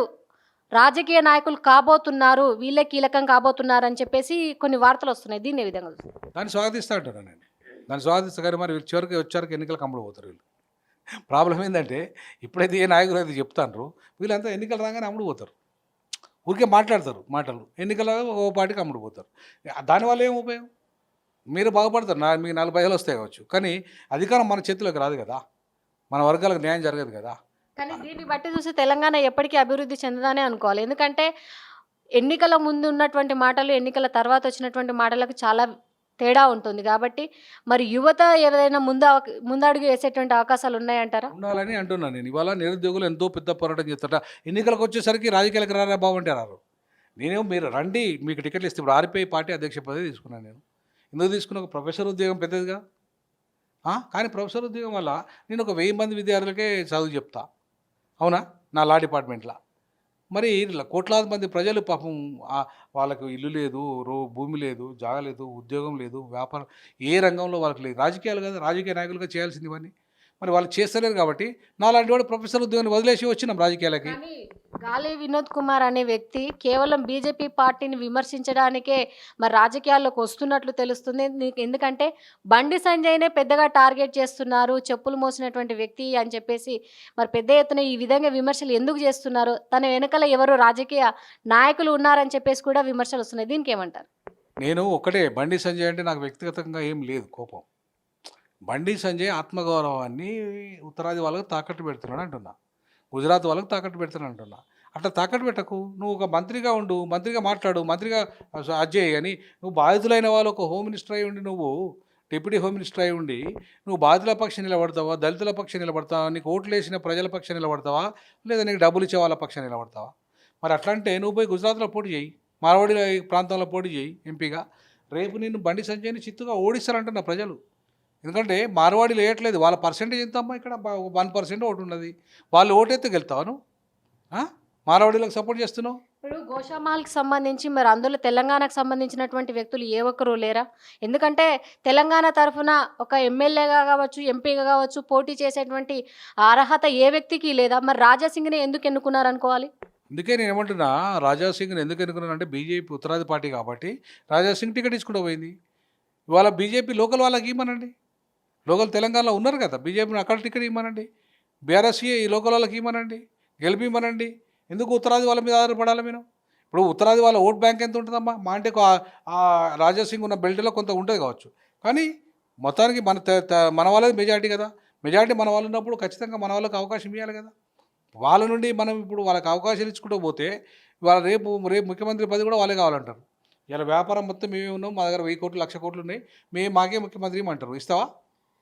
Speaker 1: రాజకీయ నాయకులు కాబోతున్నారు వీళ్ళే కీలకం కాబోతున్నారు అని చెప్పేసి కొన్ని వార్తలు వస్తున్నాయి. దీన్ని ఏ విధంగా
Speaker 2: దాన్ని స్వాగతిస్తా ఉంటాను నేను? దాన్ని స్వాగతిస్తా కానీ మరి వీళ్ళు చివరికి వచ్చారికి ఎన్నికలకు కమలు పోతారు వీళ్ళు. ప్రాబ్లం ఏంటంటే ఇప్పుడైతే ఏ నాయకులు అయితే చెప్తాండ్రు వీళ్ళంతా ఎన్నికలు రాగానే అమ్ముడు పోతారు. ఊరికే మాట్లాడతారు మాటలు. ఎన్నికల ఓ పార్టీకి అమ్ముడు పోతారు. దానివల్ల ఏం ఉపయోగం? మీరు బాగుపడతారు. నా మీకు నలభై వేలు వస్తాయి కావచ్చు. కానీ అధికారం మన చేతిలోకి రాదు కదా. మన వర్గాలకు న్యాయం జరగదు కదా.
Speaker 1: కానీ దీన్ని బట్టి చూసి తెలంగాణ ఎప్పటికీ అభివృద్ధి చెందదానే అనుకోవాలి. ఎందుకంటే ఎన్నికల ముందు ఉన్నటువంటి మాటలు ఎన్నికల తర్వాత వచ్చినటువంటి మాటలకు చాలా తేడా ఉంటుంది. కాబట్టి మరి యువత ఏదైనా ముందు ముందడుగు వేసేటువంటి అవకాశాలు ఉన్నాయంటారా?
Speaker 2: ఉండాలని అంటున్నాను నేను. ఇవాళ నిరుద్యోగులు ఎంతో పెద్ద పోరాటం చేస్తారట. ఎన్నికలకు వచ్చేసరికి రాజకీయాలకు రారా బాగుంటారు నేనేమో మీరు రండి మీకు టికెట్లు ఇస్తే ఇప్పుడు ఆర్పిఐ పార్టీ అధ్యక్ష పదవి తీసుకున్నాను నేను. ఎందుకు తీసుకున్న ఒక ప్రొఫెసర్ ఉద్యోగం పెద్దదిగా? కానీ ప్రొఫెసర్ ఉద్యోగం వల్ల నేను ఒక వెయ్యి మంది విద్యార్థులకే చదువు చెప్తా. అవునా? నా లా డిపార్ట్మెంట్లో. మరి కోట్లాది మంది ప్రజలు పాపం వాళ్ళకి వాళ్ళకు ఇల్లు లేదు రో భూమి లేదు జాగ లేదు ఉద్యోగం లేదు వ్యాపారం ఏ రంగంలో వాళ్ళకి లేదు. రాజకీయాలు కదా రాజకీయ నాయకులుగా చేయాల్సింది ఇవన్నీ. మరి వాళ్ళు చేస్తలేరు కాబట్టి నాలాంటి వాడు ప్రొఫెసర్ ఉద్యోగాన్ని వదిలేసి వచ్చినాం రాజకీయాలకి.
Speaker 1: గాలి వినోద్ కుమార్ అనే వ్యక్తి కేవలం బీజేపీ పార్టీని విమర్శించడానికే మరి రాజకీయాల్లోకి వస్తున్నట్లు తెలుస్తుంది. ఎందుకు- ఎందుకంటే బండి సంజయ్నే పెద్దగా టార్గెట్ చేస్తున్నారు చెప్పులు మోసినటువంటి వ్యక్తి అని చెప్పేసి మరి పెద్ద ఎత్తున ఈ విధంగా విమర్శలు ఎందుకు చేస్తున్నారు? తన వెనకాల ఎవరు రాజకీయ నాయకులు ఉన్నారని చెప్పేసి కూడా విమర్శలు వస్తున్నాయి. దీనికి ఏమంటారు?
Speaker 2: నేను ఒకటే బండి సంజయ్ అంటే నాకు వ్యక్తిగతంగా ఏం లేదు కోపం. బండి సంజయ్ ఆత్మగౌరవాన్ని ఉత్తరాది వాళ్ళకు తాకట్టు పెడుతున్నాడు అంటున్నా. గుజరాత్ వాళ్ళకు తాకట్టు పెడుతున్నాడు అంటున్నా. అట్లా తాకట్టు పెట్టకు. నువ్వు ఒక మంత్రిగా ఉండు మంత్రిగా మాట్లాడు మంత్రిగా అజయ్ అని నువ్వు బాధితులైన వాళ్ళు ఒక హోమ్ మినిస్టర్ అయి ఉండి నువ్వు డిప్యూటీ హోమ్ మినిస్టర్ అయి ఉండి నువ్వు బాధితుల పక్షం నిలబడతావా దళితుల పక్షం నిలబడతావా నీకు ఓట్లు వేసిన ప్రజల పక్షం నిలబడతావా లేదా నీకు డబ్బులు ఇచ్చే వాళ్ళ పక్షం నిలబడతావా? మరి అట్లంటే నువ్వు పోయి గుజరాత్లో పోటీ చేయి మార్వాడి ప్రాంతంలో పోటీ చేయి ఎంపీగా. రేపు నేను బండి సంజయ్ని చిత్తుగా ఓడిస్తారంటున్న ప్రజలు. ఎందుకంటే మార్వాడీలు వేయట్లేదు వాళ్ళ పర్సెంటేజ్ ఎంత అమ్మా ఇక్కడ వన్ పర్సెంట్ ఓటు ఉన్నది. వాళ్ళు ఓటైతే గెలుతావను మార్వాడీలకు సపోర్ట్ చేస్తున్నావు?
Speaker 1: ఇప్పుడు గోషామాల్కి సంబంధించి మరి అందులో తెలంగాణకు సంబంధించినటువంటి వ్యక్తులు ఏ ఒక్కరు లేరా? ఎందుకంటే తెలంగాణ తరఫున ఒక ఎమ్మెల్యేగా కావచ్చు ఎంపీగా కావచ్చు పోటీ చేసేటువంటి అర్హత ఏ వ్యక్తికి లేదా? మరి రాజాసింగ్ని ఎందుకు ఎన్నుకున్నారు అనుకోవాలి?
Speaker 2: అందుకే నేను ఏమంటున్నా రాజా సింగ్ని ఎందుకు ఎన్నుకున్నాను అంటే బీజేపీ ఉత్తరాది పార్టీ కాబట్టి రాజా సింగ్ టికెట్ ఇచ్చుకుంటూ పోయింది. ఇవాళ బీజేపీ లోకల్ వాళ్ళకి ఇవ్వమనండి. లోకల్ తెలంగాణలో ఉన్నారు కదా బీజేపీని అక్కడ టికెట్ ఇవ్వమనండి. బీఆర్ఎస్సీ ఈ లోకల్ వాళ్ళకి ఇవ్వమనండి. గెలిపిమ్మనండి ఎందుకు ఉత్తరాది వాళ్ళ మీద ఆధారపడాలి మేము ఇప్పుడు ఉత్తరాది వాళ్ళ ఓట్ బ్యాంక్ ఎంత ఉంటుందమ్మా? మా అంటే రాజాసింగ్ ఉన్న బెల్ట్లో కొంత ఉంటుంది కావచ్చు. కానీ మొత్తానికి మన మన వాళ్ళది మెజారిటీ కదా. మెజారిటీ మన వాళ్ళు ఉన్నప్పుడు ఖచ్చితంగా మన వాళ్ళకి అవకాశం ఇవ్వాలి కదా. వాళ్ళ నుండి మనం ఇప్పుడు వాళ్ళకి అవకాశాలు ఇచ్చుకుంటూ పోతే వాళ్ళ రేపు రేపు ముఖ్యమంత్రి పది కూడా వాళ్ళే కావాలంటారు. ఇలా వ్యాపారం మొత్తం మేమే ఉన్నాం మా దగ్గర వెయ్యి కోట్లు లక్ష కోట్లు ఉన్నాయి. మేము మాకే ముఖ్యమంత్రి అంటారు ఇస్తావా?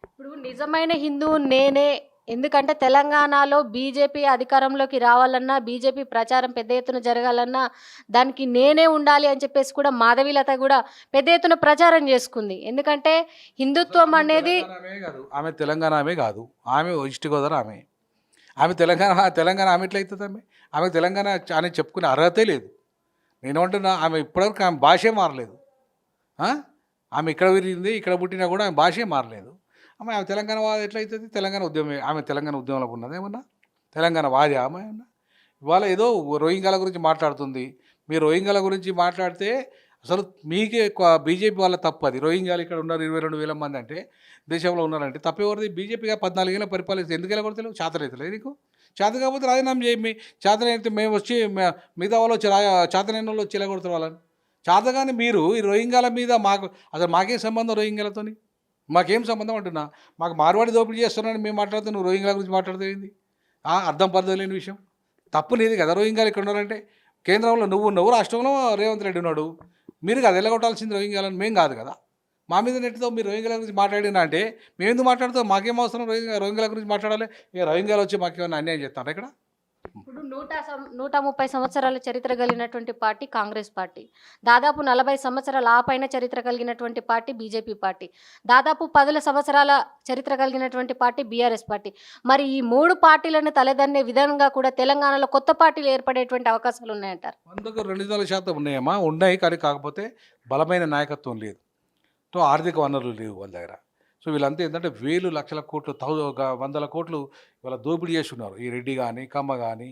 Speaker 1: ఇప్పుడు నిజమైన హిందూ నేనే ఎందుకంటే తెలంగాణలో బీజేపీ అధికారంలోకి రావాలన్నా బీజేపీ ప్రచారం పెద్ద ఎత్తున జరగాలన్నా దానికి నేనే ఉండాలి అని చెప్పేసి కూడా మాధవీలత కూడా పెద్ద ఎత్తున ప్రచారం చేసుకుంది. ఎందుకంటే హిందుత్వం అనేది
Speaker 2: ఆమె కాదు. ఆమె తెలంగాణ ఆమె కాదు. ఆమె ఈస్ట్ గోదావరి ఆమె. ఆమె తెలంగాణ తెలంగాణ ఆమె ఎట్లా అవుతుంది ఆమె? ఆమె తెలంగాణ అని చెప్పుకునే అర్హతే లేదు. నేనేమంటున్నా ఆమె ఇప్పటివరకు ఆమె భాషే మారలేదు? ఆమె ఇక్కడ విరిగింది ఇక్కడ పుట్టినా కూడా ఆమె భాషే మారలేదు. ఆమె ఆమె తెలంగాణ వాది ఎట్లయితుంది? తెలంగాణ ఉద్యమం ఆమె తెలంగాణ ఉద్యమంలో ఉన్నది ఏమన్నా? తెలంగాణ వాది ఆమె ఏమన్నా? ఇవాళ ఏదో రోహింగ్యాల గురించి మాట్లాడుతుంది. మీరు రోహింగ్యాల గురించి మాట్లాడితే అసలు మీకే ఎక్కువ బీజేపీ వాళ్ళ తప్పు అది. రోహింగ్యాలు ఇక్కడ ఉన్నారు ఇరవై రెండు వేల మంది అంటే దేశంలో ఉన్నారంటే తప్పేవరిది బీజేపీగా పద్నాలుగేళ్ళ పరిపాలిస్తే ఎందుకు వెళ్ళగొడతలేవు చేతనైతలేదు నీకు? చేత కాకపోతే రాజీనామా చేయి మీ చేతనైతే మేము వచ్చి మిగతా వాళ్ళు వచ్చి రా చేతనైన వాళ్ళు వచ్చి వెళ్ళగొడతారు వాళ్ళని? చేతగానే మీరు ఈ రోహింగ్యాల మీద మాకు అసలు మాకేం సంబంధం రోహింగ్యాలతోని? మాకేం సంబంధం అంటున్నా? మాకు మార్వాడి దోపిడీ చేస్తున్నాను మేము మాట్లాడుతూ నువ్వు గురించి మాట్లాడుతూ అర్థం పర్థం లేని విషయం. తప్పు లేదు కదా రోహింగ్యాలు ఇక్కడ ఉన్నారంటే? కేంద్రంలో నువ్వు నువ్వు రాష్ట్రంలో రేవంత్ రెడ్డి ఉన్నాడు. మీరు కదా వెళ్ళగొట్టాల్సింది రోహింగ్యాలని మేము కాదు కదా. మా మీద నెట్తో మీరు రోహింగ్యాల గురించి మాట్లాడినా అంటే మేము ఎందుకు మాట్లాడుతాం? మాకేం అవసరం రోహింగ్యా రోహింగ్యాల గురించి మాట్లాడాలి? ఏ రోహింగ్యాలు వచ్చి మాకేమైనా అన్యాయం చేస్తారా ఇక్కడ?
Speaker 1: ఇప్పుడు నూట సం- నూట ముప్పై సంవత్సరాల చరిత్ర కలిగినటువంటి పార్టీ కాంగ్రెస్ పార్టీ. దాదాపు నలభై సంవత్సరాల ఆ పైన చరిత్ర కలిగినటువంటి పార్టీ బీజేపీ పార్టీ. దాదాపు పదుల సంవత్సరాల చరిత్ర కలిగినటువంటి పార్టీ బీఆర్ఎస్ పార్టీ. మరి ఈ మూడు పార్టీలను తలదన్నే విధంగా కూడా తెలంగాణలో కొత్త పార్టీలు ఏర్పడేటువంటి అవకాశాలు ఉన్నాయంటారు?
Speaker 2: వందకు రెండు వందల శాతం ఉన్నాయమ్మా. ఉన్నాయి కానీ కాకపోతే బలమైన నాయకత్వం లేదు. సో ఆర్థిక వనరులు లేవు వాళ్ళ దగ్గర. సో వీళ్ళంతా ఏంటంటే వేలు లక్షల కోట్లు తౌ వందల కోట్లు ఇవాళ దోపిడీ చేసి ఉన్నారు ఈ రెడ్డి కానీ కమ్మ కానీ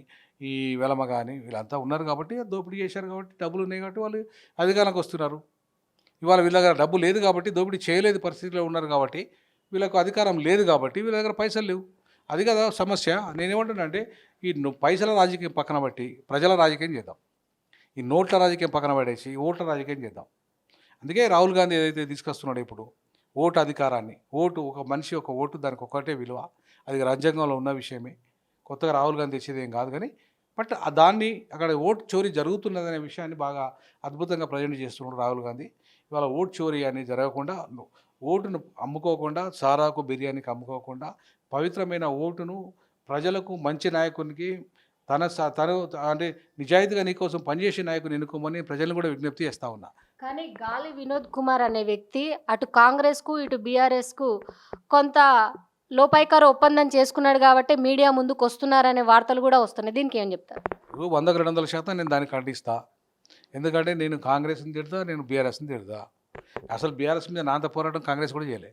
Speaker 2: ఈ వెలమ కానీ వీళ్ళంతా ఉన్నారు కాబట్టి దోపిడీ చేశారు కాబట్టి డబ్బులు ఉన్నాయి కాబట్టి వాళ్ళు అధికారంలోకి వస్తున్నారు. ఇవాళ వీళ్ళ దగ్గర డబ్బు లేదు కాబట్టి దోపిడీ చేయలేదు పరిస్థితిలో ఉన్నారు కాబట్టి వీళ్ళకు అధికారం లేదు కాబట్టి వీళ్ళ దగ్గర పైసలు లేవు. అది కదా సమస్య. నేనేమంటున్నా అంటే ఈ పైసల రాజకీయం పక్కన బట్టి ప్రజల రాజకీయం చేద్దాం. ఈ నోట్ల రాజకీయం పక్కన పడేసి ఓట్ల రాజకీయం చేద్దాం. అందుకే రాహుల్ గాంధీ ఏదైతే తీసుకొస్తున్నాడో ఇప్పుడు ఓటు అధికారాన్ని ఓటు ఒక మనిషి ఒక ఓటు దానికి ఒకటే విలువ. అది రాజ్యాంగంలో ఉన్న విషయమే. కొత్తగా రాహుల్ గాంధీ తెచ్చేది ఏం కాదు కానీ బట్ దాన్ని అక్కడ ఓటు చోరీ జరుగుతున్నదనే విషయాన్ని బాగా అద్భుతంగా ప్రజెంట్ చేస్తున్నాడు రాహుల్ గాంధీ. ఇవాళ ఓటు చోరీ అనేది జరగకుండా ఓటును అమ్ముకోకుండా సారాకు బిర్యానీకి అమ్ముకోకుండా పవిత్రమైన ఓటును ప్రజలకు మంచి నాయకునికి తన స- తను అంటే నిజాయితీగా నీకోసం పనిచేసే నాయకుని ఎన్నుకోమని ప్రజలను కూడా విజ్ఞప్తి చేస్తా ఉన్నా.
Speaker 1: కానీ గాలి వినోద్ కుమార్ అనే వ్యక్తి అటు కాంగ్రెస్కు ఇటు బీఆర్ఎస్కు కొంత లోపాయికార ఒప్పందం చేసుకున్నాడు కాబట్టి మీడియా ముందుకు వస్తున్నారనే వార్తలు కూడా వస్తున్నాయి. దీనికి ఏం చెప్తారు?
Speaker 2: వందకు రెండు వందల శాతం నేను దాన్ని ఖండిస్తా ఎందుకంటే నేను కాంగ్రెస్ని తిడతా నేను బీఆర్ఎస్ని తిడతా. అసలు బీఆర్ఎస్ మీద నాంత పోరాటం కాంగ్రెస్ కూడా చేయలే.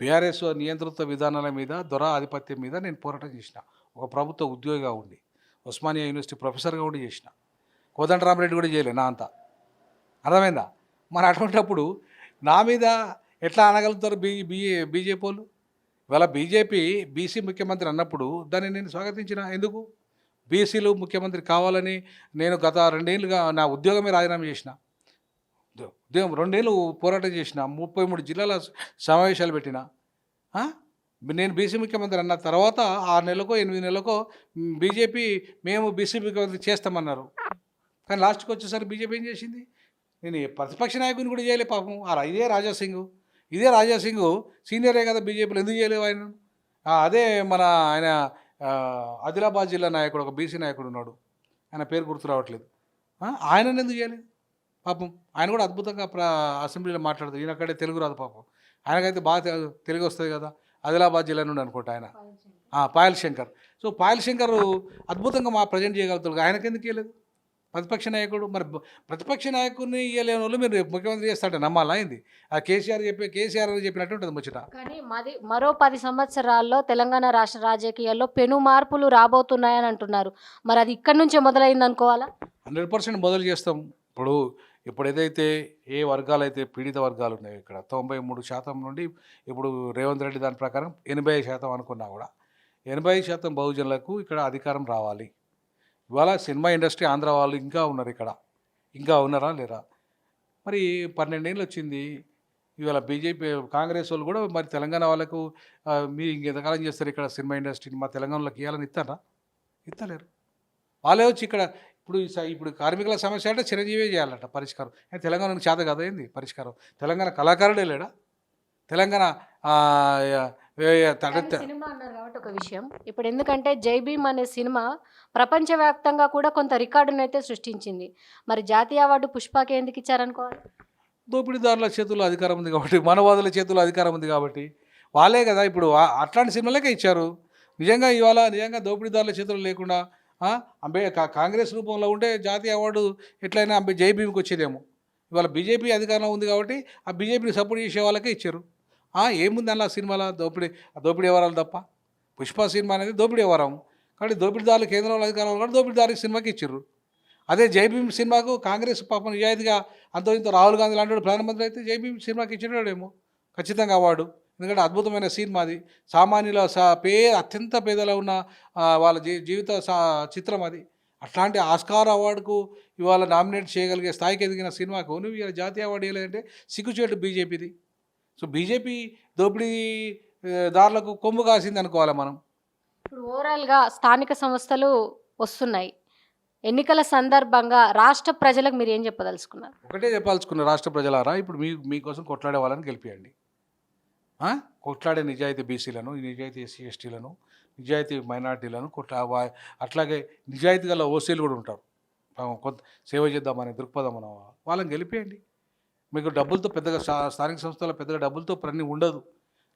Speaker 2: బీఆర్ఎస్ నియంత్రిత విధానాల మీద దొర ఆధిపత్యం మీద నేను పోరాటం చేసిన. ఒక ప్రభుత్వ ఉద్యోగిగా ఉండి ఉస్మానియా యూనివర్సిటీ ప్రొఫెసర్గా ఉండి చేసిన. కోదండరామరెడ్డి కూడా చేయలే నా అంతా. అర్థమైందా? మరి అటువంటిప్పుడు నా మీద ఎట్లా అనగలుగుతారు బీ బీఏ బీజేపీ వాళ్ళు? ఇవాళ బీజేపీ బీసీ ముఖ్యమంత్రి అన్నప్పుడు దాన్ని నేను స్వాగతించిన. ఎందుకు? బీసీలు ముఖ్యమంత్రి కావాలని నేను గత రెండేళ్ళుగా నా ఉద్యోగమే రాజీనామా చేసిన. ఉద్యోగం రెండేళ్ళు పోరాటం చేసిన. ముప్పై మూడు జిల్లాల సమావేశాలు పెట్టిన. నేను బీసీ ముఖ్యమంత్రి అన్న తర్వాత ఆరు నెలలకో ఎనిమిది నెలలకో బీజేపీ మేము బీసీ ముఖ్యమంత్రి చేస్తామన్నారు. కానీ లాస్ట్కి వచ్చేసరికి బీజేపీ ఏం చేసింది? నేను ప్రతిపక్ష నాయకుని కూడా చేయలే పాపం. ఇదే రాజా సింగ్. ఇదే రాజా సింగ్. సీనియరే కదా బీజేపీలో. ఎందుకు చేయలేవు ఆయన? అదే మన ఆయన ఆదిలాబాద్ జిల్లా నాయకుడు ఒక బీసీ నాయకుడు ఉన్నాడు. ఆయన పేరు గుర్తు రావట్లేదు. ఆ, ఆయనను ఎందుకు చేయలేదు పాపం. ఆయన కూడా అద్భుతంగా ప్ర అసెంబ్లీలో మాట్లాడతాడు. ఈయన అక్కడే తెలుగు రాదు పాపం. ఆయనకైతే బాగా తెలుగు వస్తుంది కదా. ఆదిలాబాద్ జిల్లా నుండి అనుకుంటా ఆయన. పాయల్ శంకర్. సో పాయల్ శంకర్ అద్భుతంగా మా ప్రజెంట్ చేయగలుగుతారు ఆయనకి ఎందుకు ఇవ్వలేదు ప్రతిపక్ష నాయకుడు మరి ప్రతిపక్ష నాయకుడిని ఇవ్వలేని వాళ్ళు మీరు ముఖ్యమంత్రి చేస్తారంటే నమ్మాలా అయింది ఆ కేసీఆర్ చెప్పి కేసీఆర్ చెప్పినట్టు ఉంటుంది ముచ్చట.
Speaker 1: కానీ మాది మరో పది సంవత్సరాల్లో తెలంగాణ రాష్ట్ర రాజకీయాల్లో పెను మార్పులు రాబోతున్నాయని అంటున్నారు. మరి అది ఇక్కడి నుంచే మొదలైంది అనుకోవాలా?
Speaker 2: హండ్రెడ్ పర్సెంట్ మొదలు చేస్తాం. ఇప్పుడు ఇప్పుడు ఏదైతే ఏ వర్గాలు అయితే పీడిత వర్గాలు ఉన్నాయో ఇక్కడ తొంభై మూడు శాతం నుండి ఇప్పుడు రేవంత్ రెడ్డి దాని ప్రకారం ఎనభై శాతం అనుకున్నా కూడా ఎనభై శాతం బహుజనులకు ఇక్కడ అధికారం రావాలి. ఇవాళ సినిమా ఇండస్ట్రీ ఆంధ్ర వాళ్ళు ఇంకా ఉన్నారు ఇక్కడ. ఇంకా ఉన్నారా లేరా? మరి పన్నెండేళ్ళు వచ్చింది. ఇవాళ బీజేపీ కాంగ్రెస్ వాళ్ళు కూడా మరి తెలంగాణ వాళ్ళకు మీరు ఇంకెంతకాలం చేస్తారు ఇక్కడ సినిమా ఇండస్ట్రీని? మా తెలంగాణలోకి ఇవ్వాలని ఇస్తారా? ఇస్తలేరు. వాళ్ళే వచ్చి ఇక్కడ ఇప్పుడు స- ఇప్పుడు కార్మికుల సమస్య అంటే చిరంజీవే చేయాలట పరిష్కారం. తెలంగాణకు చేత కదా ఏంది పరిష్కారం? తెలంగాణ కళాకారుడే లేడా? తెలంగాణ
Speaker 1: సినిమా అన్నారు కాబట్టి ఒక విషయం. ఇప్పుడు ఎందుకంటే జై భీమ్ అనే సినిమా ప్రపంచవ్యాప్తంగా కూడా కొంత రికార్డును అయితే సృష్టించింది. మరి జాతీయ అవార్డు పుష్పకి ఎందుకు ఇచ్చారనుకోవాలి
Speaker 2: దోపిడీదారుల చేతుల్లో అధికారం ఉంది కాబట్టి మనవాదుల చేతుల్లో అధికారం ఉంది కాబట్టి. వాళ్ళే కదా ఇప్పుడు అట్లాంటి సినిమాలకే ఇచ్చారు. నిజంగా ఇవాళ నిజంగా దోపిడీదారుల చేతుల్లో లేకుండా అంబే కాంగ్రెస్ రూపంలో ఉంటే జాతీయ అవార్డు ఎట్లయినా అంబే జై భీమ్కి వచ్చేదేమో. ఇవాళ బీజేపీ అధికారంలో ఉంది కాబట్టి ఆ బీజేపీని సపోర్ట్ చేసే వాళ్ళకే ఇచ్చారు. ఏముంది అలా సినిమాలో? దోపిడీ దోపిడీ వ్యవహారాలు తప్ప? పుష్ప సినిమా అనేది దోపిడీ వ్యవహారం. కాబట్టి దోపిడీదారులు కేంద్రంలో అధికారంలో కూడా దోపిడీదారు సినిమాకి ఇచ్చారు అదే జైభీమ్ సినిమాకు కాంగ్రెస్ పాపం నిజాయితీగా అంతో ఇంత రాహుల్ గాంధీ లాంటి ప్రధానమంత్రి అయితే జైభీమ్ సినిమాకి ఇచ్చినాడేమో. ఖచ్చితంగా అవార్డు ఎందుకంటే అద్భుతమైన సినిమా అది. సామాన్యుల సా పే అత్యంత పేదలో ఉన్న వాళ్ళ జీ జీవిత సా చిత్రం అది. అట్లాంటి ఆస్కార్ అవార్డుకు ఇవాళ నామినేట్ చేయగలిగే స్థాయికి ఎదిగిన సినిమాకు. నువ్వు ఇవాళ జాతీయ అవార్డు ఇవ్వలేదంటే సిగ్గుచేటు బీజేపీది. సో బీజేపీ దోపిడీ దారులకు కొమ్ము కాసింది అనుకోవాలి మనం?
Speaker 1: ఇప్పుడు ఓవరాల్గా స్థానిక సంస్థలు వస్తున్నాయి. ఎన్నికల సందర్భంగా రాష్ట్ర ప్రజలకు మీరు ఏం చెప్పదలుచుకున్నారు?
Speaker 2: ఒకటే చెప్పాల్సుకున్న రాష్ట్ర ప్రజలారా ఇప్పుడు మీ మీకోసం కొట్లాడే వాళ్ళని గెలిపియండి? కొట్లాడే నిజాయితీ బీసీలను నిజాయితీ ఎస్సీ ఎస్టీలను నిజాయితీ మైనార్టీలను కొట్లా అట్లాగే నిజాయితీ గల ఓసీలు కూడా ఉంటారు. కొంత సేవ చేద్దామనే దృక్పథం మన వాళ్ళని గెలిపియండి. మీకు డబ్బులతో పెద్దగా స్థానిక సంస్థల పెద్దగా డబ్బులతో పని ఉండదు.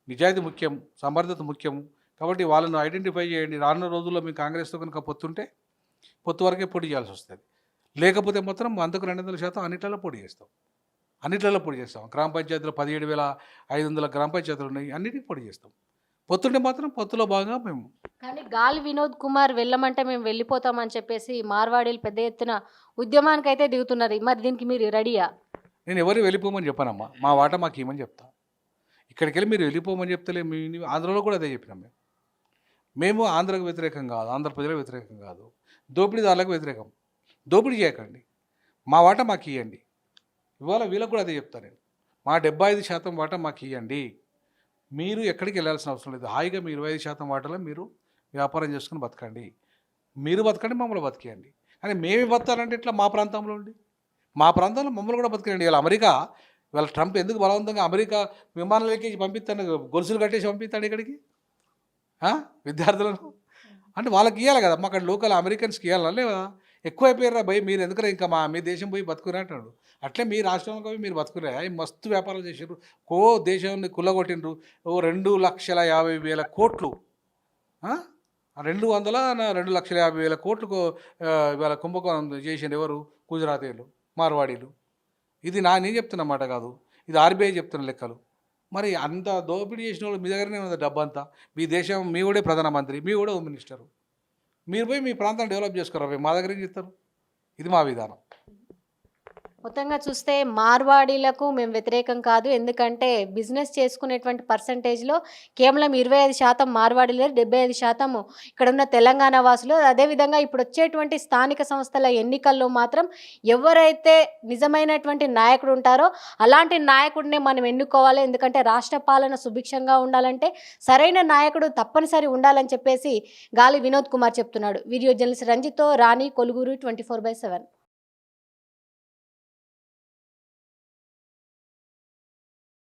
Speaker 2: నిజాయితీ ముఖ్యం సమర్థత ముఖ్యం కాబట్టి వాళ్ళను ఐడెంటిఫై చేయండి. రానున్న రోజుల్లో మీ కాంగ్రెస్తో కనుక పొత్తుంటే పొత్తు వరకే పోటీ చేయాల్సి వస్తుంది. లేకపోతే మాత్రం అందుకు రెండు వందల శాతం అన్నిట్లలో పోటీ చేస్తాం. అన్నిట్లలో పోటీ చేస్తాం. గ్రామ పంచాయతీలో పదిహేడు వేల ఐదు వందల గ్రామ పంచాయతీలు ఉన్నాయి. అన్నిటికీ పోటీ చేస్తాం. పొత్తుంటే మాత్రం పొత్తులో భాగంగా మేము
Speaker 1: కానీ గాలి వినోద్ కుమార్ వెళ్ళమంటే మేము వెళ్ళిపోతామని చెప్పేసి మార్వాడీలు పెద్ద ఎత్తున ఉద్యమానికి అయితే దిగుతున్నారు. మరి దీనికి మీరు రెడీయా?
Speaker 2: నేను ఎవరు వెళ్ళిపోమని చెప్పానమ్మా. మా వాట మాకు ఏమని చెప్తా? ఇక్కడికి వెళ్ళి మీరు వెళ్ళిపోమని చెప్తలే మీ ఆంధ్రలో కూడా అదే చెప్పినాం మేము. మేము ఆంధ్రకు వ్యతిరేకం కాదు ఆంధ్ర ప్రజలకు వ్యతిరేకం కాదు దోపిడీదారులకు వ్యతిరేకం. దోపిడీ చేయకండి. మా వాట మాకు ఇవ్వండి ఇవాళ వీళ్ళకు కూడా అదే చెప్తాను నేను. మా డెబ్బై ఐదు శాతం వాట మాకు ఇవ్వండి మీరు ఎక్కడికి వెళ్ళాల్సిన అవసరం లేదు. హాయిగా మీ ఇరవై ఐదు శాతం వాటలో మీరు వ్యాపారం చేసుకుని బతకండి. మీరు బతకండి మమ్మల్ని బతికేయండి. కానీ మేమే బతకాలంటే ఇట్లా మా ప్రాంతంలో ఉండి? మా ప్రాంతంలో మమ్మల్ని కూడా బతికినండి ఇలా అమెరికా ఇవాళ ట్రంప్ ఎందుకు బలవంతంగా అమెరికా విమానాలు పంపిస్తాను గొలుసులు కట్టేసి పంపిస్తాడు ఇక్కడికి? విద్యార్థులను? అంటే వాళ్ళకి ఇవ్వాలి కదా. అక్కడ లోకల్ అమెరికన్స్కి ఇవ్వాలా లేదా ఎక్కువైపోయారా భయ్ మీరు ఎందుకురా ఇంకా మా మీ దేశం పోయి బతుకురా అంటాడు. అట్లే మీ రాష్ట్రంలో పోయి మీరు బతుకురా. మస్తు వ్యాపారాలు చేసారు కో దేశాన్ని కుల్లగొట్టిండ్రు ఓ రెండు లక్షల యాభై వేల కోట్లు. రెండు వందల రెండు లక్షల యాభై వేల కోట్లు ఇవాళ కుంభకోణం చేసిండు ఎవరు? గుజరాతీలు మార్వాడీలు. ఇది నా నేను చెప్తున్న మాట కాదు. ఇది ఆర్బీఐ చెప్తున్న లెక్కలు. మరి అంత దోపిడీ చేసిన వాళ్ళు మీ దగ్గరనే ఉంది డబ్బు అంతా. మీ దేశం మీ కూడా ప్రధానమంత్రి మీ కూడా హోమ్ మినిస్టరు. మీరు పోయి మీ ప్రాంతాన్ని డెవలప్ చేసుకోరా మా దగ్గర ఏం చెప్తారు ఇది మా విధానం.
Speaker 1: మొత్తంగా చూస్తే మార్వాడీలకు మేము వ్యతిరేకం కాదు. ఎందుకంటే బిజినెస్ చేసుకునేటువంటి పర్సంటేజ్లో కేవలం ఇరవై ఐదు శాతం మార్వాడీలు డెబ్బై ఐదు శాతం ఇక్కడ ఉన్న తెలంగాణ వాసులు. అదేవిధంగా ఇప్పుడు వచ్చేటువంటి స్థానిక సంస్థల ఎన్నికల్లో మాత్రం ఎవరైతే నిజమైనటువంటి నాయకుడు ఉంటారో అలాంటి నాయకుడినే మనం ఎన్నుకోవాలి. ఎందుకంటే రాష్ట్ర పాలన సుభిక్షంగా ఉండాలంటే సరైన నాయకుడు తప్పనిసరి ఉండాలని చెప్పేసి గాలి వినోద్ కుమార్ చెప్తున్నాడు. వీడియో జర్నలిస్ట్ రంజిత్తో రాణి కొలుగురు ట్వంటీ ఫోర్ బై సెవెన్.